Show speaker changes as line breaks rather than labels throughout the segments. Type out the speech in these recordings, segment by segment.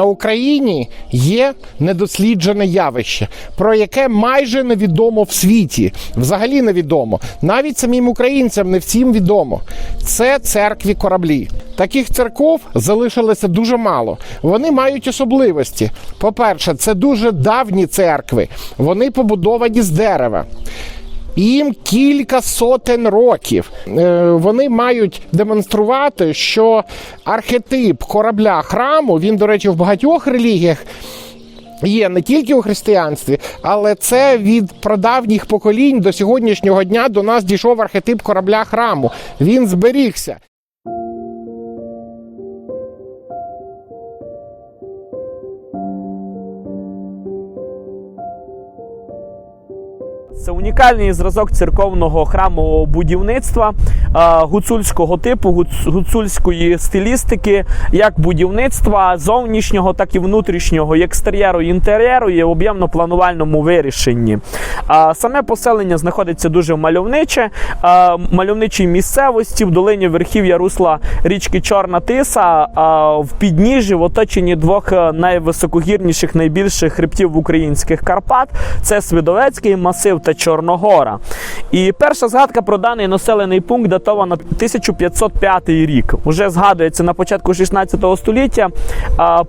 На Україні є недосліджене явище, про яке майже невідомо в світі. Взагалі невідомо. Навіть самим українцям не всім відомо. Це церкві кораблі. Таких церков залишилося дуже мало. Вони мають особливості. По-перше, це дуже давні церкви. Вони побудовані з дерева. Їм кілька сотень років. Е, Вони мають демонструвати, що архетип корабля храму, він, до речі, в багатьох релігіях. Є не тільки у християнстві, але це від прадавніх поколінь до сьогоднішнього дня до нас дійшов архетип корабля храму. Він зберігся.
Це унікальний зразок церковного храмового будівництва е, гуцульського типу, гуцульської стилістики, як будівництва зовнішнього, так і внутрішнього, і екстер'єру і інтер'єру в об'ємно-планувальному вирішенні. Саме поселення знаходиться дуже мальовниче, е, мальовничій місцевості в долині верхів'я русла річки Чорна Тиса, в підніжжі в оточенні двох е, найвисокогірніших, найбільших хребтів українських Карпат. Це Свидовецький масив та Чорногора. І перша згадка про даний населений пункт датована 1505 рік. Уже згадується на початку 16 століття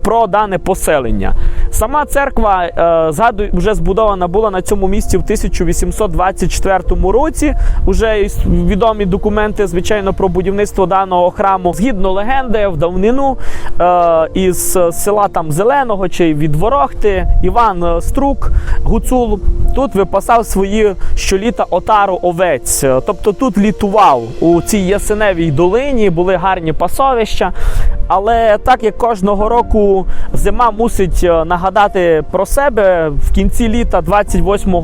про дане поселення. Сама церква е, згадую, вже збудована була на цьому місці в 1824 році. Уже відомі документи, звичайно, про будівництво даного храму. Згідно легенди, в давнину е, із села там Зеленого чи від Ворохти Іван е, Струк Гуцул тут випасав свої щоліта отару овець. Тобто тут літував у цій ясеневій долині, були гарні пасовища. Але так як кожного року зима мусить е, нагадати про себе, в кінці літа, 28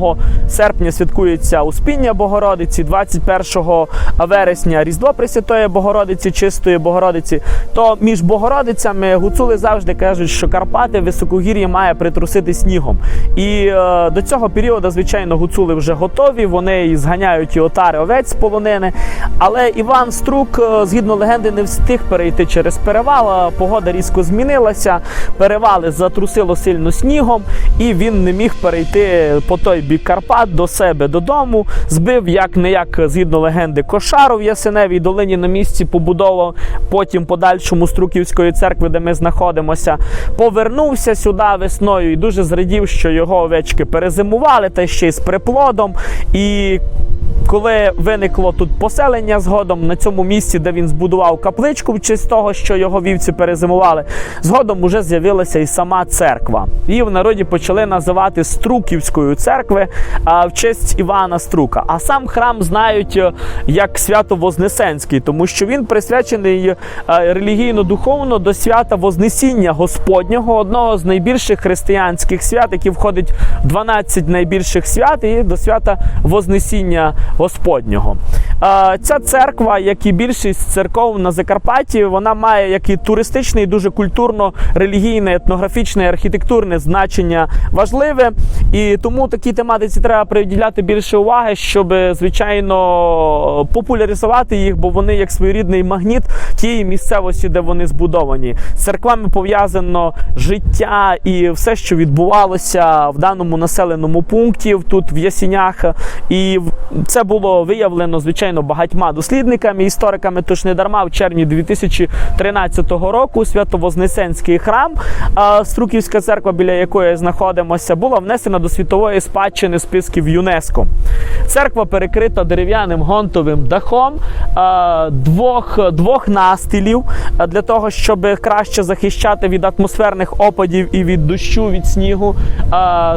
серпня, святкується Успіння Богородиці, 21 вересня Різдво Пресвятої Богородиці, Чистої Богородиці. То між Богородицями гуцули завжди кажуть, що Карпати високогір'я має притрусити снігом. І е, до цього періоду, звичайно, гуцули вже готові. Вони зганяють і отари овець з полонини. Але Іван Струк, е, згідно легенди, не встиг перейти через перевал. А Погода різко змінилася, перевали затрусило сильно снігом, і він не міг перейти по той бік Карпат до себе додому. Збив як не як згідно легенди кошару в Ясеневій долині на місці побудову, потім подальшому Струківської церкви, де ми знаходимося. Повернувся сюди весною і дуже зрадів, що його овечки перезимували, та ще й з приплодом. І коли виникло тут поселення згодом на цьому місці, де він збудував капличку в честь того, що його вівці перезимували, згодом уже з'явилася і сама церква. Її в народі почали називати Струківською церкви а, в честь Івана Струка. А сам храм знають е, як свято Вознесенський, тому що він присвячений е, релігійно-духовно до свята Вознесіння Господнього, одного з найбільших християнських свят, які входить в 12 найбільших свят, і до свята Вознесіння Господнього. Ця церква, як і більшість церков на Закарпатті, вона має як і туристичне, і дуже культурно-релігійне, етнографічне, архітектурне значення важливе. І тому такій тематиці треба приділяти більше уваги, щоб, звичайно, популяризувати їх, бо вони як своєрідний магніт тієї місцевості, де вони збудовані. З церквами пов'язано життя і все, що відбувалося в даному населеному пункті, тут в Ясінях. І це було виявлено, звичайно, багатьма дослідниками, істориками. Тож не дарма в червні 2013 року Свято-Вознесенський храм, Струківська церква, біля якої знаходимося, була внесена до світової спадщини списків ЮНЕСКО. Церква перекрита дерев'яним гонтовим дахом двох, двох настилів для того, щоб краще захищати від атмосферних опадів і від дощу, від снігу.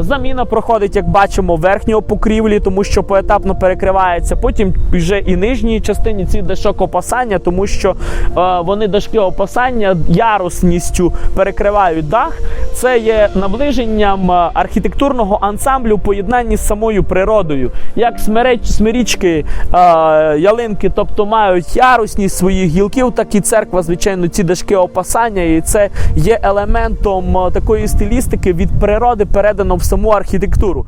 Заміна проходить, як бачимо, верхнього покрівлі, тому що поетапно перекривається. Потім вже і нижній частині ці дашок опасання, тому що е, вони дашки опасання ярусністю перекривають дах. Це є наближенням е, архітектурного ансамблю в поєднанні з самою природою. Як смереч, смирічки, е, ялинки, тобто мають ярусність своїх гілків, так і церква, звичайно, ці дашки опасання, і це є елементом е, такої стилістики від природи передано в саму архітектуру.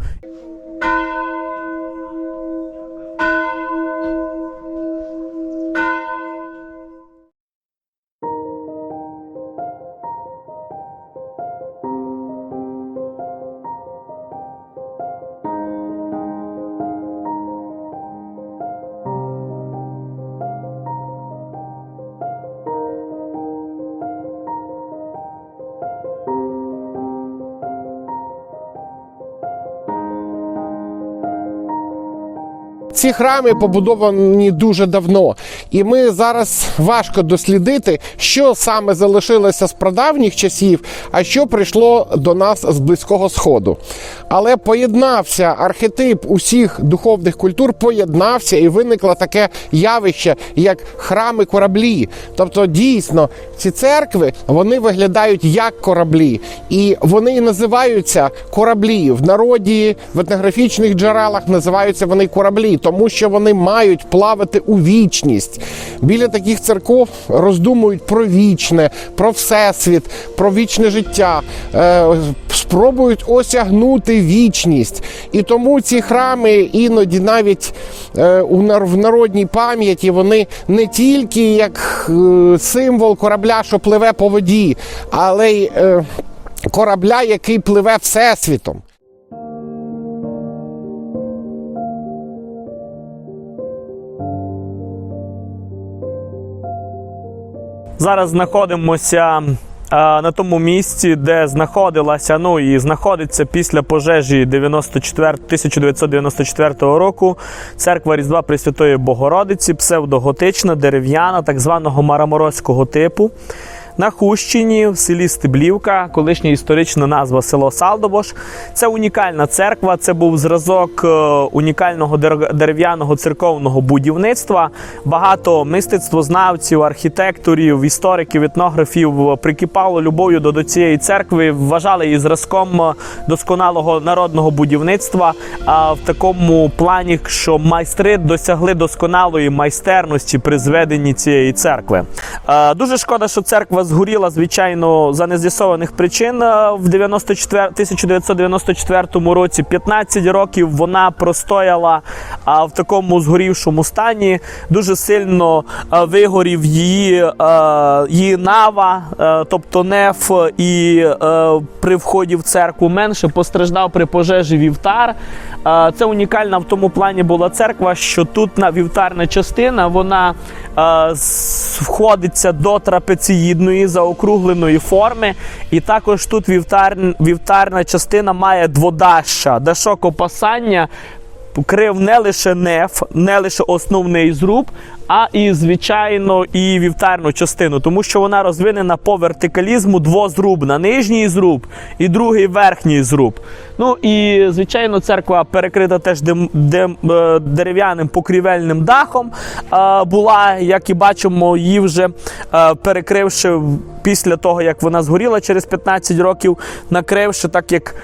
Ці храми побудовані дуже давно, і ми зараз важко дослідити, що саме залишилося з прадавніх часів, а що прийшло до нас з близького сходу. Але поєднався архетип усіх духовних культур, поєднався і виникло таке явище, як храми кораблі. Тобто, дійсно, ці церкви вони виглядають як кораблі, і вони і називаються кораблі в народі, в етнографічних джерелах називаються вони кораблі, тому що вони мають плавати у вічність. Біля таких церков роздумують про вічне, про всесвіт, про вічне життя, е, спробують осягнути вічність. І тому ці храми іноді навіть е, в народній пам'яті вони не тільки як е, символ корабля, що пливе по воді, але й корабля, який пливе всесвітом.
Зараз знаходимося е, на тому місці, де знаходилася, ну і знаходиться після пожежі 94, 1994 року церква Різдва Пресвятої Богородиці, псевдоготична, дерев'яна, так званого мараморозького типу. На Хущині, в селі Стеблівка, колишня історична назва село Салдобош. Це унікальна церква. Це був зразок е, унікального дерев'яного церковного будівництва. Багато мистецтвознавців, архітекторів, істориків, етнографів прикипало любов'ю до, цієї церкви, вважали її зразком е, досконалого народного будівництва. А в такому плані, що майстри досягли досконалої майстерності при зведенні цієї церкви. Е, Дуже шкода, що церква згоріла, звичайно, за нез'ясованих причин е, в 94, 1994 році. 15 років вона простояла в такому згорівшому стані. Дуже сильно е, вигорів її, е, її нава, тобто неф, і при вході в церкву менше постраждав при пожежі вівтар. Це унікальна в тому плані була церква, що тут на вівтарна частина вона входиться до трапеціїдної заокругленої форми. І також тут вівтар, вівтарна частина має дводаща, дашок опасання. Покрив не лише неф, не лише основний зруб, а і звичайно і вівтарну частину, тому що вона розвинена по вертикалізму двозрубна, нижній зруб і другий верхній зруб. Ну і звичайно, церква перекрита теж дем, дем, е, дерев'яним покрівельним дахом. е, Була, як і бачимо, її вже е, перекривши після того, як вона згоріла через 15 років, накривши так як.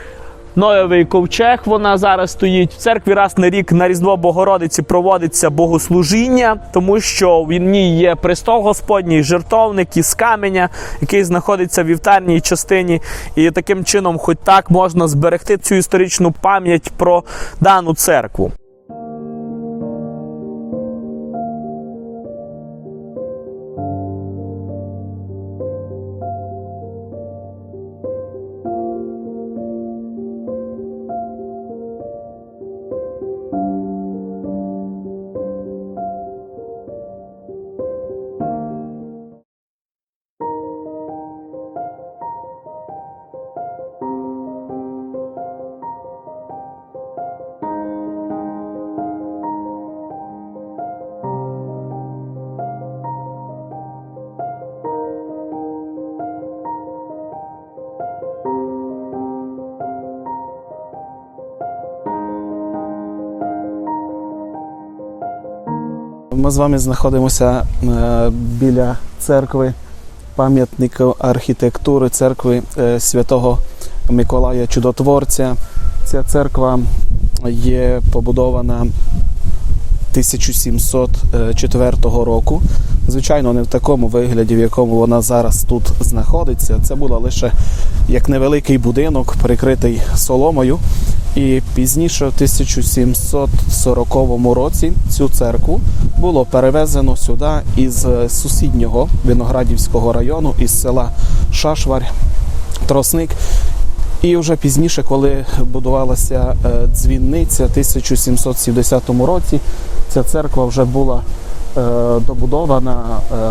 Ноєвий ковчег вона зараз стоїть. В церкві раз на рік на Різдво Богородиці проводиться богослужіння, тому що в ній є престол Господній, жертовник із каменя, який знаходиться в вівтарній частині. І таким чином, хоч так, можна зберегти цю історичну пам'ять про дану церкву.
Ми з вами знаходимося е, біля церкви, пам'ятника архітектури церкви е, святого Миколая Чудотворця. Ця церква є побудована 1704 року. Звичайно, не в такому вигляді, в якому вона зараз тут знаходиться. Це була лише як невеликий будинок, прикритий соломою. І пізніше, в 1740 році, цю церкву було перевезено сюди із е, сусіднього Виноградівського району, із села Шашвар, Тросник. І вже пізніше, коли будувалася е, дзвінниця в 1770 році, ця церква вже була е, добудована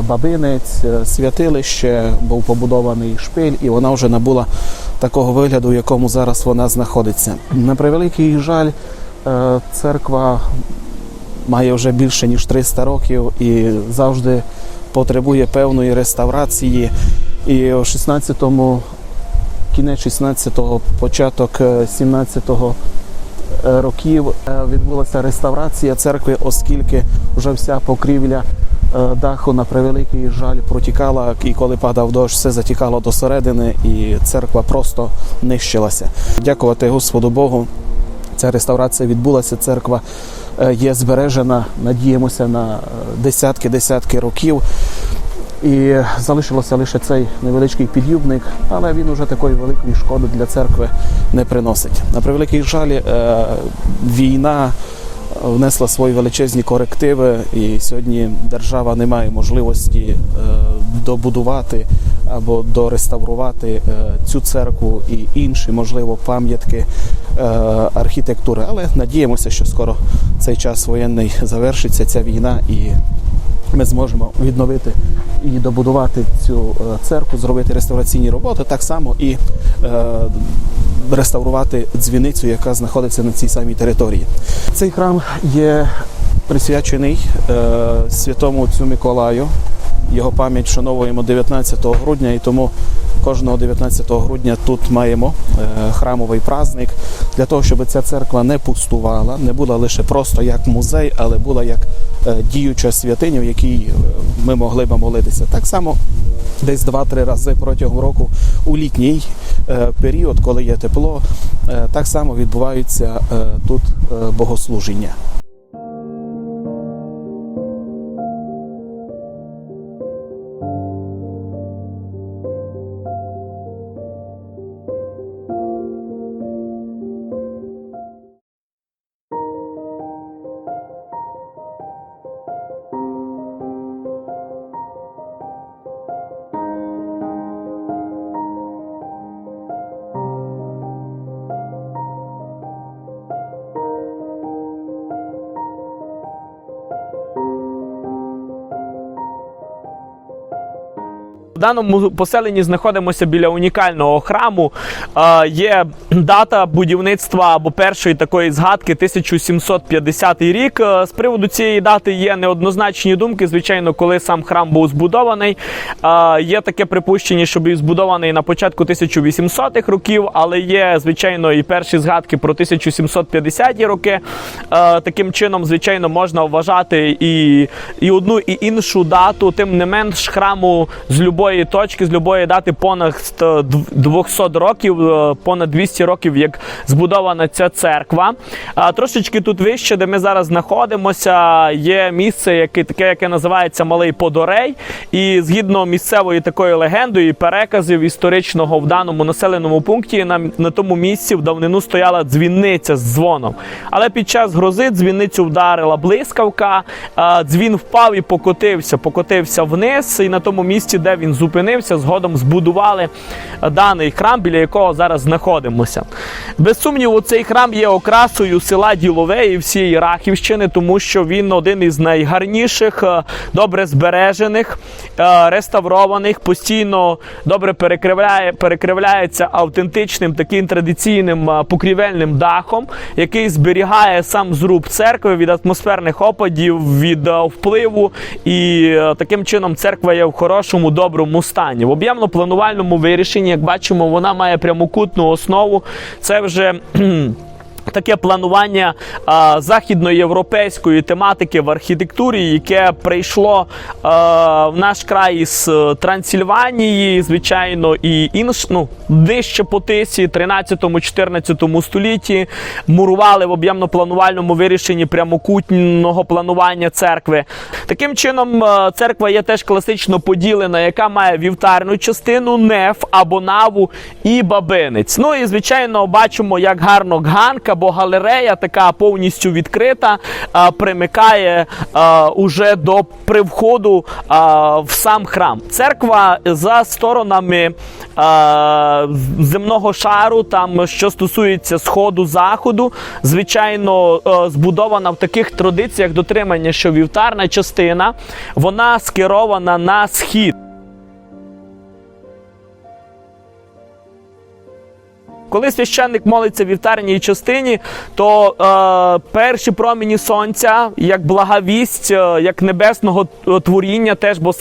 бабинець, святилище, був побудований шпиль, і вона вже набула такого вигляду, в якому зараз вона знаходиться. На превеликий жаль, церква має вже більше ніж 300 років і завжди потребує певної реставрації. І у 16-му, кінець 16-го, початок е, 17-го е, років е, відбулася реставрація церкви, оскільки вже вся покрівля е, даху на превеликий жаль протікала, і коли падав дощ, все затікало до середини, і церква просто нищилася. Дякувати Господу Богу. Ця реставрація відбулася. Церква е, є збережена, надіємося на десятки-десятки років. І залишилося лише цей невеличкий під'юбник, але він уже такої великої шкоди для церкви не приносить. На превеликий жаль, е, війна внесла свої величезні корективи, і сьогодні держава не має можливості е, добудувати або дореставрувати е, цю церкву і інші, можливо, пам'ятки е, архітектури. Але надіємося, що скоро цей час воєнний завершиться, ця війна і ми зможемо відновити і добудувати цю е, церкву, зробити реставраційні роботи, так само і реставрувати дзвіницю, яка знаходиться на цій самій території. Цей храм є присвячений святому отцю Миколаю. Його пам'ять вшановуємо 19 грудня, і тому кожного 19 грудня тут маємо е, храмовий праздник для того, щоб ця церква не пустувала, не була лише просто як музей, але була як е, діюча святиня, в якій е, ми могли би молитися. Так само десь 2-3 рази протягом року у літній період, коли є тепло, так само відбуваються тут богослужіння.
В даному поселенні знаходимося біля унікального храму. Е, є дата будівництва або першої такої згадки 1750 рік. З приводу цієї дати є неоднозначні думки. Звичайно, коли сам храм був збудований. Е, є таке припущення, що був збудований на початку 1800-х років, але є, звичайно, і перші згадки про 1750-ті роки. Е, таким чином, звичайно, можна вважати і, і одну, і іншу дату. Тим не менш, храму з любої точки, з любої дати понад 200 років, е, понад 200 років, як збудована ця церква. А трошечки тут вище, де ми зараз знаходимося, є місце, яке таке, яке називається Малий Подорей. І згідно місцевої такої легендою і переказів історичного в даному населеному пункті, на, на тому місці в давнину стояла дзвінниця з дзвоном. Але під час грози дзвіницю вдарила блискавка, дзвін впав і покотився, покотився вниз, і на тому місці, де він зупинився, згодом збудували даний храм, біля якого зараз знаходимося. Без сумніву, цей храм є окрасою села Ділове і всієї Рахівщини, тому що він один із найгарніших, е, добре збережених, е, реставрованих, постійно добре перекривляє, перекривляється автентичним таким традиційним е, покрівельним дахом, який зберігає сам зруб церкви від атмосферних опадів, від е, впливу. І е, таким чином церква є в хорошому, доброму стані. В об'ємно-планувальному вирішенні, як бачимо, вона має прямокутну основу. Це вже. Таке планування а, західноєвропейської тематики в архітектурі, яке прийшло а, в наш край із е, Трансильванії, звичайно, і інш, ну, нижче по тисі, 13-14 столітті, мурували в об'ємно-планувальному вирішенні прямокутного планування церкви. Таким чином, е, церква є теж класично поділена, яка має вівтарну частину, неф або наву і бабинець. Ну і звичайно, бачимо, як гарно ганка або галерея, така повністю відкрита, примикає уже до привходу в сам храм. Церква за сторонами земного шару, там що стосується сходу заходу, звичайно, збудована в таких традиціях дотримання, що вівтарна частина вона скерована на схід. Коли священник молиться в вівтарній частині, то е, перші промені сонця, як благовість, е, як небесного е, творіння, теж, бо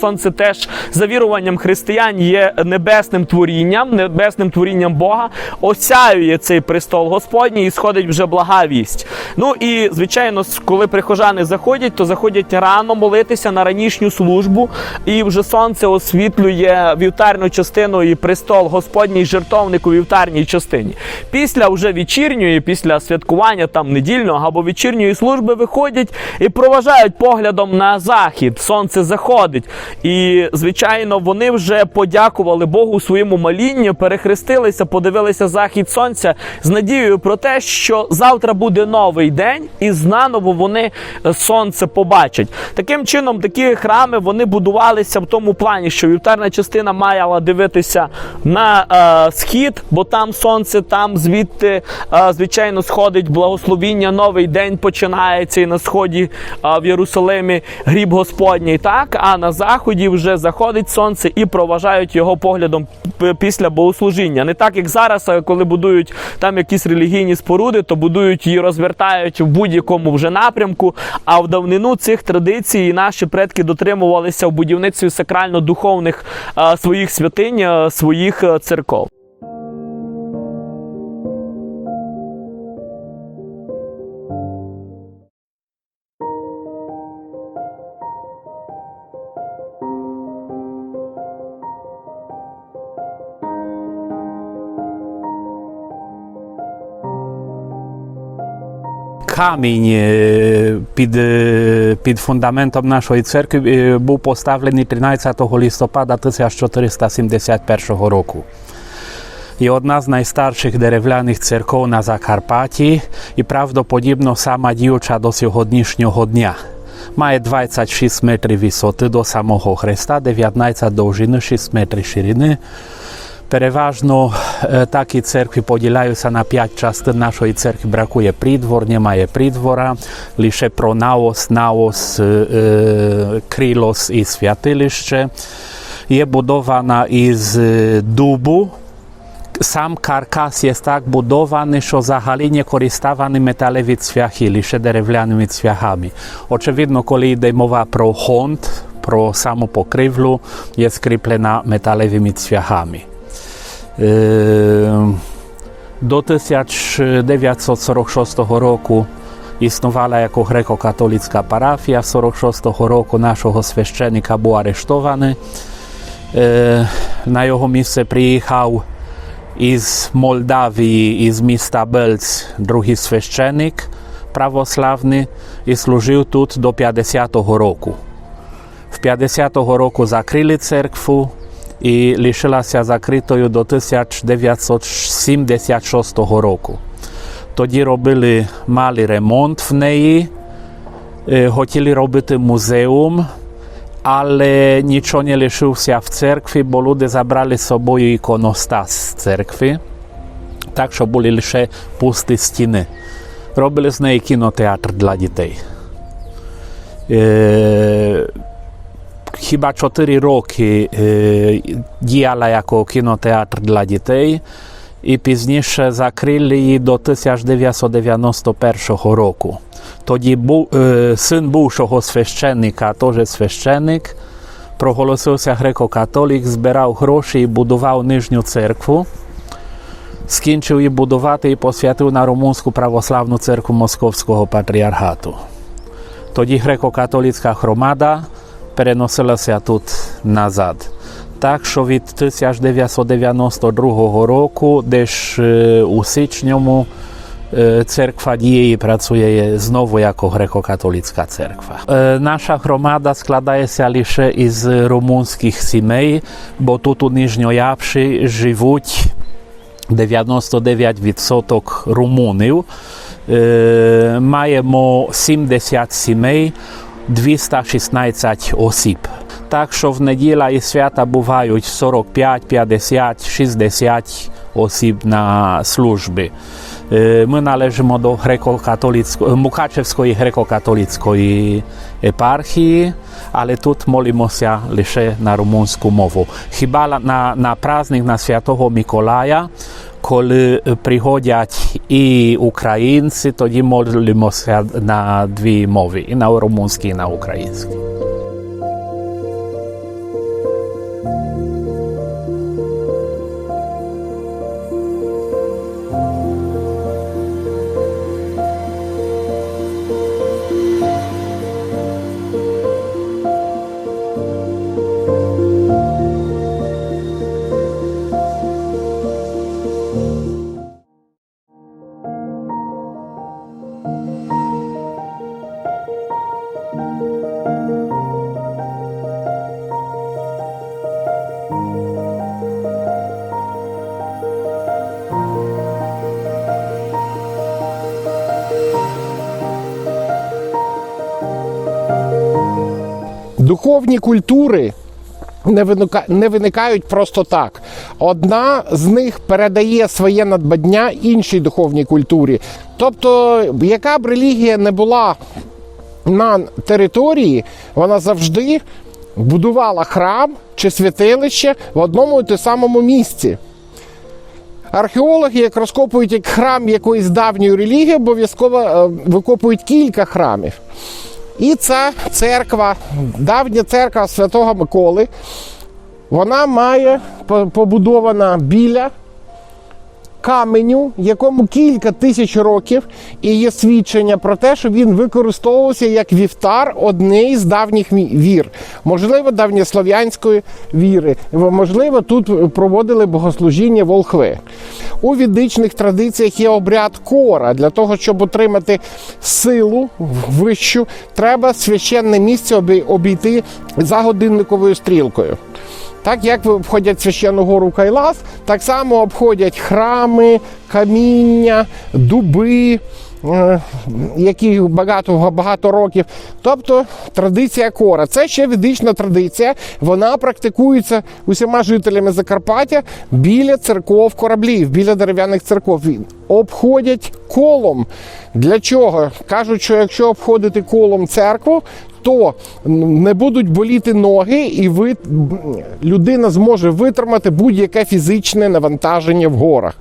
сонце теж за віруванням християн є небесним творінням, небесним творінням Бога, осяює цей престол Господній і сходить вже благовість. Ну і звичайно, коли прихожани заходять, то заходять рано молитися на ранішню службу, і вже сонце освітлює вівтарну частину і престол Господній жертовник у вівтарній частині. Після вже вечірньої, після святкування там недільного або вечірньої служби виходять і проважають поглядом на захід. Сонце заходить. І звичайно, вони вже подякували Богу своєму малінні, перехрестилися, подивилися захід сонця з надією про те, що завтра буде новий день, і знаново вони е, сонце побачать. Таким чином, такі храми вони будувалися в тому плані, що вівтарна частина мала дивитися на е, схід, бо там сонце, там звідти, е, звичайно, сходить благословіння. Новий день починається і на сході е, в Єрусалимі гріб Господній. Так, а на заході вже заходить сонце і проважають його поглядом після богослужіння. Не так як зараз, коли будують там якісь релігійні споруди, то будують її, розвертають в будь-якому вже напрямку. А в давнину цих традицій наші предки дотримувалися в будівництві сакрально-духовних е, своїх святинь, своїх церков.
Камінь під, під фундаментом нашої церкви був поставлений 13 листопада 1471 року. І одна з найстарших дерев'яних церков на Закарпатті, і правдоподібно сама діюча до сьогоднішнього дня. Має 26 метрів висоти до самого хреста, 19 довжини, 6 метрів ширини. Переважно е, такі церкви поділяються на п'ять частин. Придвор, немає придвора, лише про наос, наос, е, е, крилос і святилище. Є будована із е, дубу. Сам каркас є так будований, що взагалі не користовані металеві цвяхи, лише дерев'яними цвяхами. Очевидно, коли йде мова про гонт, про саму покривлю, є скріплена металевими цвяхами. Е, До 1946 року існувала як греко-католицька парафія. 46-го року нашого священика був арештований. Е, На його місце приїхав із Молдавії, із міста Бельц, другий священик православний і служив тут до 50-го року. В 50-го року закрили церкву і лишилася закритою до 1976 року. Тоді робили малий ремонт в неї, е, хотіли робити музеум, але нічого не лишився в церкві, бо люди забрали з собою іконостас з церкви, так що були лише пусті стіни. Робили з неї кінотеатр для дітей. Chyba 4 roki e, діяла як кінотеатр для дітей і пізніше закрили її до 1991 року. Тоді був, син бувшого священника, теж священник, проголосився греко-католик, збирав гроші і будував нижню церкву. Скінчив її будувати і посвятив на Румунську православну церкву Московського патріархату. Тоді греко-католицька громада переносилася тут назад. Так що від 1992 року, десь е, у січньому, е, церква діє працює знову як греко-католицька церква. Е, Наша громада складається лише із румунських сімей, бо тут у Нижньоявші живуть 99% румунів. Маємо 70 сімей, 216 осіб. Так що в неділя і свята бувають 45, 50, 60 осіб на службі. Е, Ми належимо до греко-католицької, Мукачевської греко-католицької епархії, але тут молимося лише на румунську мову. Хіба на, на праздник на Святого Миколая, коли приходять і українці, тоді молимося на дві мови, і на румунській, і на українській.
Духовні культури не, виникають просто так. Одна з них передає своє надбання іншій духовній культурі. Тобто, яка б релігія не була на території, вона завжди будувала храм чи святилище в одному і те самому місці. Археологи, як розкопують як храм якоїсь давньої релігії, обов'язково е, викопують кілька храмів. І ця церква, давня церква Святого Миколи, вона має по- побудована біля каменю, якому кілька тисяч років, і є свідчення про те, що він використовувався як вівтар однієї з давніх вір, можливо, давньослов'янської віри. Можливо, тут проводили богослужіння волхви. У відичних традиціях є обряд кора. Для того, щоб отримати силу вищу, треба священне місце обій- обійти за годинниковою стрілкою. Так як обходять священну гору Кайлас, так само обходять храми, каміння, дуби, е, які багато, багато років. Тобто традиція кора. Це ще ведична традиція. Вона практикується усіма жителями Закарпаття біля церков кораблів, біля дерев'яних церков. Обходять колом. Для чого? Кажуть, що якщо обходити колом церкву, то не будуть боліти ноги, і ви, людина зможе витримати будь-яке фізичне навантаження в горах.